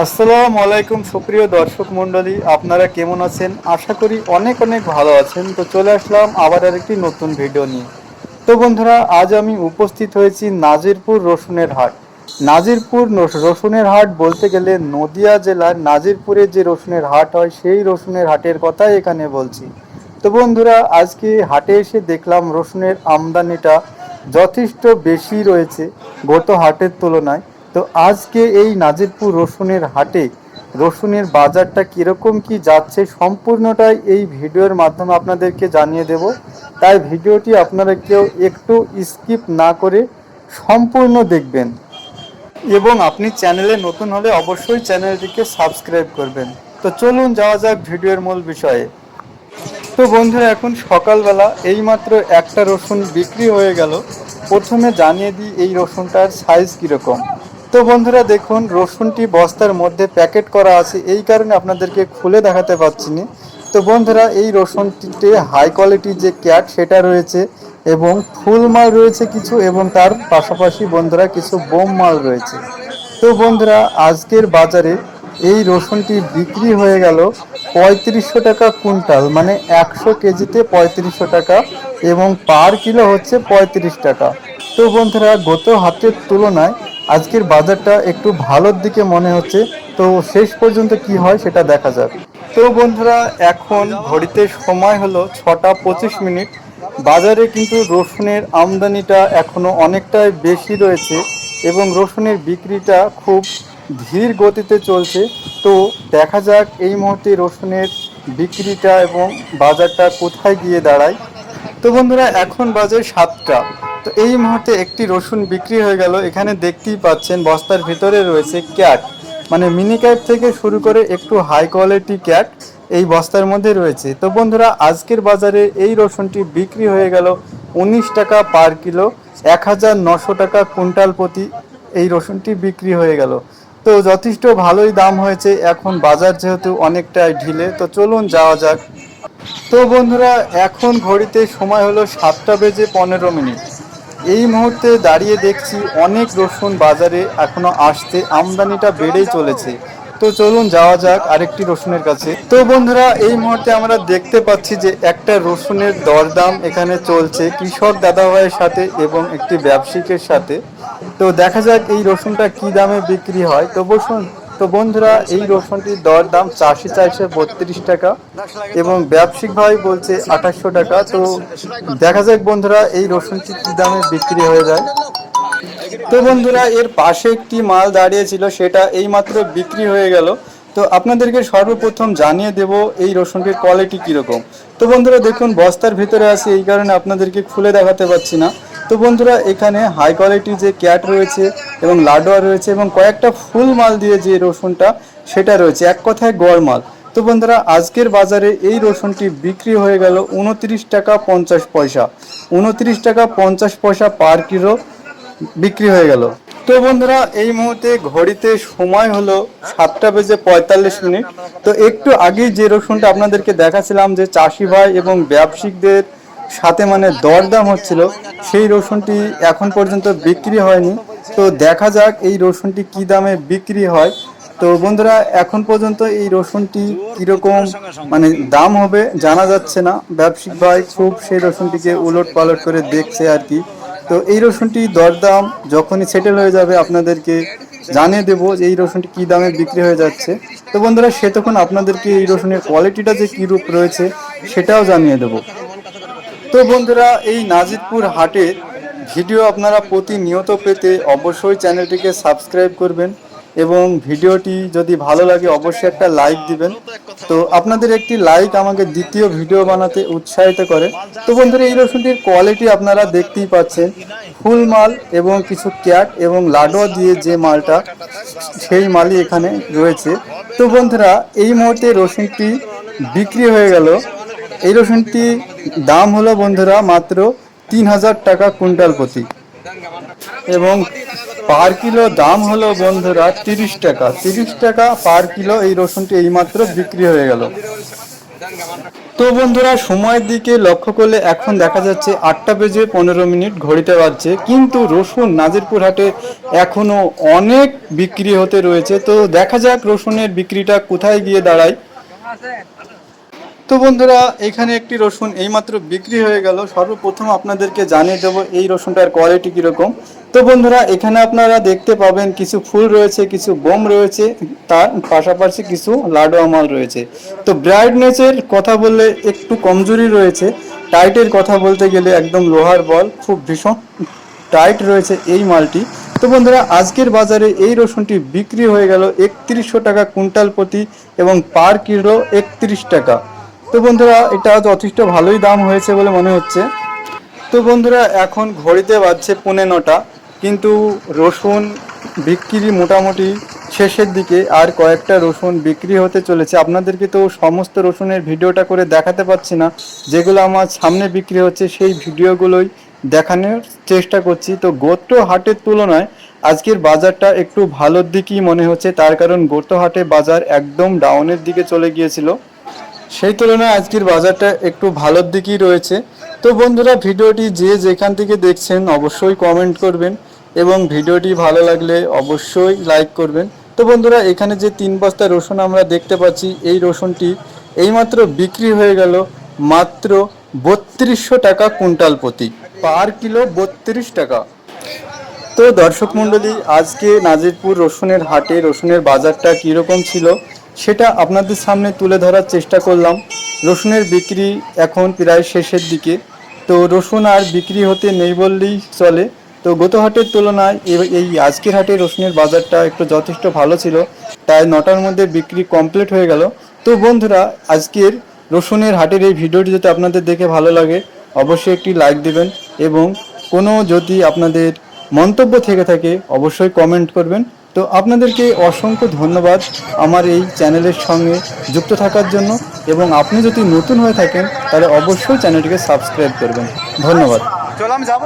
আসসালামু আলাইকুম সুপ্রিয় দর্শক মণ্ডলী, আপনারা কেমন আছেন? আশা করি অনেক অনেক ভালো আছেন। তো চলে আসলাম আবার আরেকটি নতুন ভিডিও নিয়ে। তো বন্ধুরা, আজ আমি উপস্থিত হয়েছি নাজিরপুর রসুনের হাট। নাজিরপুর রসুনের হাট বলতে গেলে নদিয়া জেলার নাজিরপুরে যে রসুনের হাট হয়, সেই রসুনের হাটের কথাই এখানে বলছি। তো বন্ধুরা, আজকে হাটে এসে দেখলাম রসুনের আমদানিটা যথেষ্ট বেশি রয়েছে গত হাটের তুলনায়। তো আজকে এই নাজিরপুর রসুনের হাটে রসুনের বাজারটা কীরকম কি যাচ্ছে সম্পূর্ণটাই এই ভিডিওর মাধ্যমে আপনাদেরকে জানিয়ে দেব। তাই ভিডিওটি আপনারা কেউ একটু স্কিপ না করে সম্পূর্ণ দেখবেন। এবং আপনি চ্যানেলে নতুন হলে অবশ্যই চ্যানেলটিকে সাবস্ক্রাইব করবেন। তো চলুন যাওয়া যাক ভিডিওর মূল বিষয়ে। তো বন্ধুরা, এখন সকালবেলা এইমাত্র একটা রসুন বিক্রি হয়ে গেল। প্রথমে জানিয়ে দিই এই রসুনটার সাইজ কীরকম। তো বন্ধুরা দেখুন, রসুনটি বস্তার মধ্যে প্যাকেট করা আছে। এই কারণে আপনাদেরকে খুলে দেখাতে পারছি না। তো বন্ধুরা, এই রসুনটিতে হাই কোয়ালিটির যে ক্যাট সেটা রয়েছে এবং ফুল মাল রয়েছে কিছু এবং তার পাশাপাশি বন্ধুরা কিছু বোম মাল রয়েছে। তো বন্ধুরা, আজকের বাজারে এই রসুনটি বিক্রি হয়ে গেল পঁয়ত্রিশশো টাকা কুইন্টাল মানে একশো কেজিতে পঁয়ত্রিশশো টাকা এবং পার কিলো হচ্ছে পঁয়ত্রিশ টাকা। তো বন্ধুরা, গত হাতের তুলনায় আজকের বাজারটা একটু ভালোর দিকে মনে হচ্ছে। তো শেষ পর্যন্ত কি হয় সেটা দেখা যাক। তো বন্ধুরা, এখন ঘড়িতে সময় হলো ছটা পঁচিশ মিনিট। বাজারে কিন্তু রসুনের আমদানিটা এখনও অনেকটাই বেশি রয়েছে এবং রসুনের বিক্রিটা খুব ধীর গতিতে চলছে। তো দেখা যাক এই মুহূর্তে রসুনের বিক্রিটা এবং বাজারটা কোথায় গিয়ে দাঁড়ায়। তো বন্ধুরা, এখন বাজে সাতটা। তো এই মুহূর্তে একটি রসুন বিক্রি হয়ে গেল। এখানে দেখতেই পাচ্ছেন বস্তার ভিতরে রয়েছে ক্যাট। মানে মিনি ক্যাট থেকে শুরু করে একটু হাই কোয়ালিটি ক্যাট এই বস্তার মধ্যে রয়েছে। তো বন্ধুরা, আজকের বাজারে এই রসুনটি বিক্রি হয়ে গেল উনিশ টাকা পার কিলো এক হাজার নশো টাকা কুইন্টাল প্রতি এই রসুনটি বিক্রি হয়ে গেল। তো যথেষ্ট ভালোই দাম হয়েছে। এখন বাজার যেহেতু অনেকটাই ঢিলে, তো চলুন যাওয়া যাক। তো বন্ধুরা, এখন ঘড়িতে সময় হলো সাতটা বেজে পনেরো মিনিট। এই মুহূর্তে দাঁড়িয়ে দেখছি অনেক রসুন বাজারে এখনও আসতে আমদানিটা বেড়েই চলেছে। তো চলুন যাওয়া যাক আরেকটি রসুনের কাছে। তো বন্ধুরা, এই মুহূর্তে আমরা দেখতে পাচ্ছি যে একটা রসুনের দরদাম এখানে চলছে কৃষক দাদাভাইয়ের সাথে এবং একটি ব্যবসায়িকের সাথে। তো দেখা যাক এই রসুনটা কি দামে বিক্রি হয়। তো বসুন তো বন্ধুরা, এই রসুনটির দর দাম চারশো চারশো বত্রিশ টাকা এবং ব্যবসায়িক ভাই বলছে আঠাশশো টাকা। তো দেখা যাক বন্ধুরা, এই রসুনটি কি দামে বিক্রি হয়ে যায়। তো বন্ধুরা, এর পাশে একটি মাল দাঁড়িয়েছিল সেটা এইমাত্র বিক্রি হয়ে গেল। তো আপনাদেরকে সর্বপ্রথম জানিয়ে দেব, এই রসুনটির কোয়ালিটি কীরকম। তো বন্ধুরা, দেখুন, বস্তার ভিতরে আছে, এই কারণে আপনাদেরকে খুলে দেখাতে পাচ্ছি না। তো বন্ধুরা, এখানে হাই কোয়ালিটির যে ক্যাট রয়েছে এবং লাডোয়া রয়েছে এবং কয়েকটা ফুল মাল দিয়ে যে রসুনটা, সেটা রয়েছে। এক কথায় গড় মাল। তো বন্ধুরা, আজকের বাজারে এই রসুনটি বিক্রি হয়ে গেল উনত্রিশ টাকা পঞ্চাশ পয়সা। উনত্রিশ টাকা পঞ্চাশ পয়সা পার কিলো বিক্রি হয়ে গেল। তো বন্ধুরা, এই মুহূর্তে ঘড়িতে সময় হলো সাতটা বেজে পঁয়তাল্লিশ মিনিট। তো একটু আগেই যে রসুনটা আপনাদেরকে দেখাছিলাম যে চাষি ভাই এবং ব্যবসায়িকদের সাথে মানে দরদাম হচ্ছিল, সেই রসুনটি এখন পর্যন্ত বিক্রি হয়নি। তো দেখা যাক এই রসুনটি কি দামে বিক্রি হয়। তো বন্ধুরা, এখন পর্যন্ত এই রসুনটি কীরকম মানে দাম হবে জানা যাচ্ছে না। ব্যবসায়িক ভাই খুব সেই রসুনটিকে উলট পালট করে দেখছে আর কি। তো এই রসুনটি দরদাম যখনই সেটেল হয়ে যাবে, আপনাদেরকে জানিয়ে দেবো যে এই রসুনটি কী দামে বিক্রি হয়ে যাচ্ছে। তো বন্ধুরা, সে তখন আপনাদেরকে এই রসুনের কোয়ালিটিটা যে কী রূপ রয়েছে, সেটাও জানিয়ে দেবো। তো বন্ধুরা, এই নাজিদপুর হাটের ভিডিও আপনারা প্রতিনিয়ত পেতে অবশ্যই চ্যানেলটিকে সাবস্ক্রাইব করবেন এবং ভিডিওটি যদি ভালো লাগে, অবশ্যই একটা লাইক দিবেন। তো আপনাদের একটি লাইক আমাকে দ্বিতীয় ভিডিও বানাতে উৎসাহিত করে। তো বন্ধুরা, এই রসুনটির কোয়ালিটি আপনারা দেখতেই পাচ্ছেন। ফুল মাল এবং কিছু ক্যাট এবং লাডোয়া দিয়ে যে মালটা, সেই মালই এখানে রয়েছে। তো বন্ধুরা, এই মুহূর্তে রসুনটি বিক্রি হয়ে গেল। এই রসুনটি দাম হলো বন্ধুরা মাত্র তিন হাজার টাকা কুইন্টাল প্রতি। এবং পার কিলো দাম হলো বন্ধুরা তিরিশ টাকা। তিরিশ টাকা পার কিলো এই রসুনটি এইমাত্র বিক্রি হয়ে গেল। তো বন্ধুরা, সময়ের দিকে লক্ষ্য করলে এখন দেখা যাচ্ছে আটটা বেজে পনেরো মিনিট ঘড়িতে বাজছে। কিন্তু রসুন নাজিরপুর হাটে এখনও অনেক বিক্রি হতে রয়েছে। তো দেখা যাক রসুনের বিক্রিটা কোথায় গিয়ে দাঁড়ায়। তো বন্ধুরা, এখানে একটি রসুন এইমাত্র বিক্রি হয়ে গেল। সর্বপ্রথম আপনাদেরকে জানিয়ে দেবো এই রসুনটার কোয়ালিটি কীরকম। তো বন্ধুরা, এখানে আপনারা দেখতে পাবেন কিছু ফুল রয়েছে, কিছু বোম রয়েছে, তার পাশাপাশি কিছু লাডু আমাল রয়েছে। তো ব্রাইটনেসের কথা বললে একটু কমজোরি রয়েছে। টাইটের কথা বলতে গেলে একদম লোহার বল, খুব ভীষণ টাইট রয়েছে এই মালটি। তো বন্ধুরা, আজকের বাজারে এই রসুনটি বিক্রি হয়ে গেল একত্রিশশো টাকা কুইন্টাল প্রতি এবং পার কিলো একত্রিশ টাকা। তো বন্ধুরা, এটা যথেষ্ট ভালোই দাম হয়েছে বলে মনে হচ্ছে। তো বন্ধুরা, এখন ঘড়িতে বাজছে পৌনে নটা, কিন্তু রসুন বিক্রি মোটামুটি শেষের দিকে আর কয়েকটা রসুন বিক্রি হতে চলেছে। আপনাদেরকে তো সমস্ত রসুনের ভিডিওটা করে দেখাতে পাচ্ছি না, যেগুলো আমার সামনে বিক্রি হচ্ছে, সেই ভিডিওগুলোই দেখানোর চেষ্টা করছি। তো গোত্র হাটের তুলনায় আজকের বাজারটা একটু ভালোর দিকেই মনে হচ্ছে, তার কারণ গোত্র হাটে বাজার একদম ডাউনের দিকে চলে গিয়েছিল। সেই তুলনায় আজকের বাজারটা একটু ভালোর দিকেই রয়েছে। তো বন্ধুরা, ভিডিওটি যে যেখান থেকে দেখছেন অবশ্যই কমেন্ট করবেন এবং ভিডিওটি ভালো লাগলে অবশ্যই লাইক করবেন। তো বন্ধুরা, এখানে যে তিন বস্তা রসুন আমরা দেখতে পাচ্ছি, এই রসুনটি এইমাত্র বিক্রি হয়ে গেল মাত্র বত্রিশশো টাকা কুইন্টাল প্রতি। পার কিলো বত্রিশ টাকা। তো দর্শক মণ্ডলী, আজকে নাজিরপুর রসুনের হাটে রসুনের বাজারটা কীরকম ছিল? সেটা আপনাদের সামনে তুলে ধরার চেষ্টা করলাম। রসুনের বিক্রি এখন প্রায় শেষের দিকে। তো রসুন আর বিক্রি হতে নেই বললেই চলে। তো গত হাটের তুলনায় এই আজকের হাটে রসুনের বাজারটা একটু যথেষ্ট ভালো ছিল। তাই নটার মধ্যে বিক্রি কমপ্লিট হয়ে গেল। তো বন্ধুরা, আজকের রসুনের হাটের এই ভিডিওটি যদি আপনাদের দেখে ভালো লাগে, অবশ্যই একটি লাইক দেবেন এবং কোনো যদি আপনাদের মন্তব্য থেকে থাকে, অবশ্যই কমেন্ট করবেন। তো আপনাদেরকে অসংখ্য ধন্যবাদ আমার এই চ্যানেলের সঙ্গে যুক্ত থাকার জন্য এবং আপনি যদি নতুন হয়ে থাকেন, তাহলে অবশ্যই চ্যানেলটিকে সাবস্ক্রাইব করবেন। ধন্যবাদ। চলাম যাব।